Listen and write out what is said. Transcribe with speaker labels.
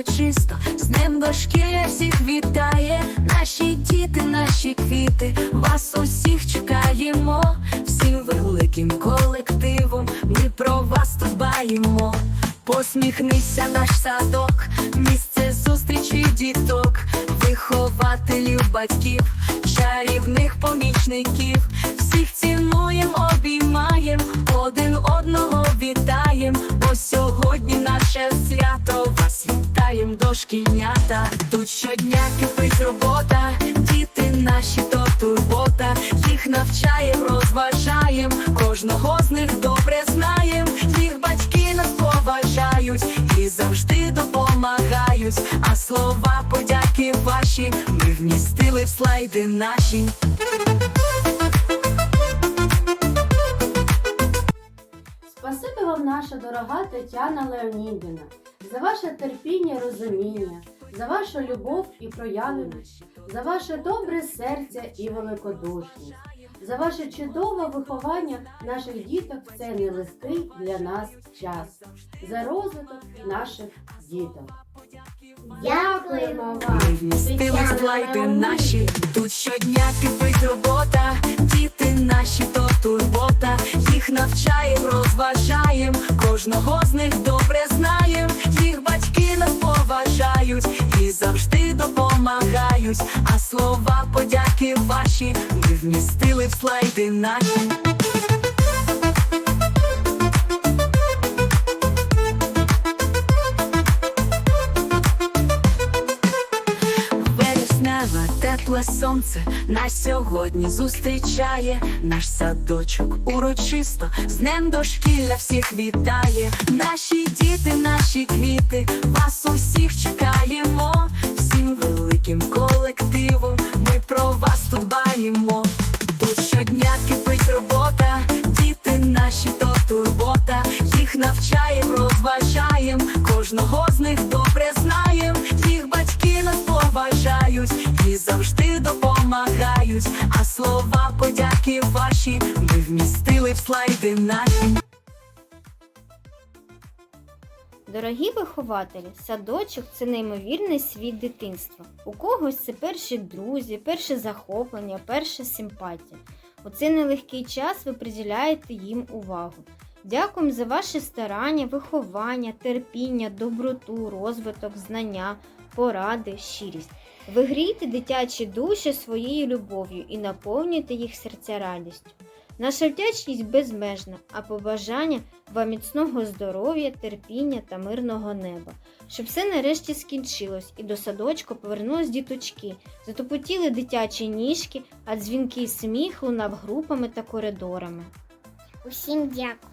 Speaker 1: урочисто, з днем дошкілля всіх вітає, наші діти, наші квіти, вас усіх чекаємо, всім великим колективом, ми про вас тут дбаємо. Посміхнися наш садок, місце зустрічі діток, вихователів, батьків, чарівних помічників, вітаєм. Тут щодня кипить робота, діти наші то турбота, їх навчаєм, розважаєм, кожного з них добре знаєм, їх батьки нас поважають і завжди допомагають. А слова подяки ваші ми вмістили в слайди наші.
Speaker 2: Наша дорога Тетяна Леонідівна, за ваше терпіння, розуміння, за вашу любов і проявленість, за ваше добре серце і великодушність, за ваше чудове виховання наших діток в цей нелегкий для нас час, за розвиток наших діток. Дякуємо вам!
Speaker 1: Ми слайди наші. Тут щодня кипить робота, діти наші то навчаєм, розважаєм, кожного з них добре знаєм, їх батьки нас поважають і завжди допомагають. А слова подяки ваші ми вмістили в слайди наші. Тепле сонце нас сьогодні зустрічає, наш садочок урочисто з днем дошкілля всіх вітає. Наші діти, наші квіти, вас усіх чекаємо, всім великим колективом. Ми про вас тут дбаємо. Тут щодня кипить робота, діти наші то турбота, їх навчаєм, розважаєм, кожного з них добре знаєм, допомагають. А слова подяки ваші ми вмістили в слайди наші.
Speaker 3: Дорогі вихователі, садочок це неймовірний світ дитинства. У когось це перші друзі, перше захоплення, перша симпатія. У цей нелегкий час ви приділяєте їм увагу. Дякуємо за ваші старання, виховання, терпіння, доброту, розвиток, знання, поради, щирість. Ви грійте дитячі душі своєю любов'ю і наповнюєте їх серця радістю. Наша вдячність безмежна, а побажання вам міцного здоров'я, терпіння та мирного неба, щоб все нарешті скінчилось і до садочку повернулись діточки, затопотіли дитячі ніжки, а дзвінки сміх лунав групами та коридорами.
Speaker 4: Усім дякую.